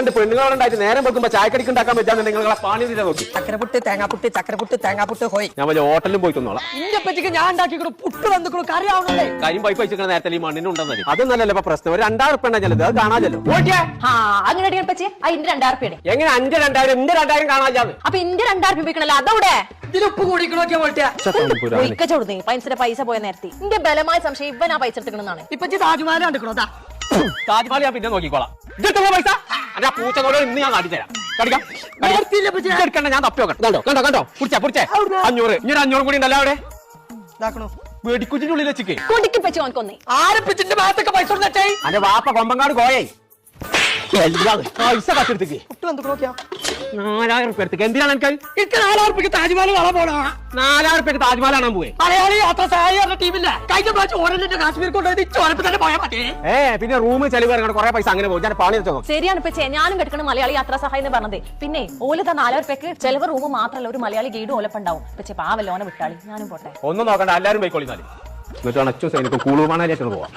രണ്ട് പെണ്ണുങ്ങളുണ്ടായിട്ട് നേരം വെക്കുമ്പോ ചായക്കടിക്ക് ഉണ്ടാക്കാൻ പറ്റാന്ന് നിങ്ങളെ പാണി തീരെ നോക്കി. ചക്കരപുട്ട് തേങ്ങാപ്പുട്ട് ചക്കരപുട്ട് തേങ്ങാപ്പുട്ട് ഹോയ്. ഞാൻ വലിയ ഹോട്ടലിലും പോയി തിന്നോളാം ഇന്റെ പറ്റിക്ക് ഞാൻ ഉണ്ടാക്കിക്കണു പുട്ട് വന്നിക്കണു കറി ആവണല്ലേ കാര്യം പൈപ്പ് വെച്ചിരിക്കണ നേരത്തെ ഈ മണ്ണിനുണ്ടെന്നല്ലേ അതൊന്നല്ലല്ലോ ഇപ്പൊ പ്രശ്നം. ഒരു രണ്ടായിരം ഉറുപ്പ ഉണ്ടെങ്കിൽ അത് കാണാമല്ലോ. ആ അങ്ങനെ അടിക്കാൻ രണ്ടായിരം എങ്ങനെ അഞ്ച് രണ്ടായിരം എന്റെ രണ്ടായിരം കാണാനില്ലാന്ന് അപ്പൊ ഇന്ത്യ രണ്ടായിരം രൂപ ഉപയോഗിക്കണല്ലോ അതവിടെ. ഇതിൽ ഉപ്പ് കൂടിക്കണോ നോക്കിയാ പോലത്തെ ഒരിക്ക ചൊടുന്നു പൈസയുടെ പൈസ പോയ നേരത്തെ. ഇന്റെ ബലമായ സംശയം ഇവൻ ആ പൈസ എടുത്തിക്കണെന്നാണ് ഇപ്പൊ താജ്മഹൽ കണ്ടിക്കണോ താജ്മഹൽ ഞാൻ പിന്നെ നോക്കിക്കോളാം. ഇതിട്ടുള്ള പൈസ? അല്ല പൂച്ചനോട് ഇന്ന് ഞാൻ കാട്ടിത്തരാം കടിക്കാം. എടുക്കണ്ട ഞാൻ തപ്പി നോക്കാം. കണ്ടോ കണ്ടോ കണ്ടോ? പുടിച്ചേ അവിടുന്ന്. അഞ്ഞൂറ്. ഇനി ഒരു അഞ്ഞൂറ് കൂടി ഉണ്ടല്ലോ അവിടെ. ഉള്ളിൽ വെച്ചിക്കേ. കൊടിക്ക് പറ്റി ഓൻക്കൊന്നേ ആരപ്പിച്ചിന്റെ ഭാഗത്തൊക്കെ പൈസ കൊടുത്തേ അന്റെ വാപ്പ കൊമ്പങ്കാട് കോയേ പൈസ കട്ടെടുത്തേക്ക് പുട്ട് വന്നിക്കണോ നോക്കിയാ. നാലായിരം ഉറുപ്പ എടുത്തേക്ക് എന്തിനാണ് എനിക്ക് എനിക്ക് നാലായിരം റുപ്യക്ക് താജ്മഹൽ കാണാൻ പോണോ നാലായിരം ഉറുപ്പക്ക് താജ്മഹൽ കാണാൻ മലയാളി യാത്ര സഹായി പറഞ്ഞ ടീമില്ല. കഴിഞ്ഞ പ്രാവശ്യം ഓരോ കാശ്മീർ കൊണ്ടുപോയി ചോരപ്പ് തന്നെ പോയാൽ മതി. ഏ പിന്നെ റൂം ചെലവ് ഇറങ്ങണം. കുറെ പൈസ അങ്ങനെ പോകും. ഞാൻ പണി വെച്ചോ ശരിയാണ് ഇപ്പൊ ഞാനും കെടുക്കണം മലയാളി യാത്ര സഹായം എന്ന് പറഞ്ഞത്. പിന്നെ ഓലത നാലായിരം ചെലവ് റൂം മാത്രമല്ല ഒരു മലയാളി ഗൈഡും ഓലപ്പുണ്ടാവും പക്ഷെ പാവല്ലോനെ വിട്ടാളി. ഞാനും പോട്ടെ. ഒന്നും നോക്കണ്ട. എല്ലാരും പോയിക്കോളി എന്നിട്ട് അച്ഛൻ സൈനിക്കും കൂളുമാണാലിയായിട്ട് പോവാം.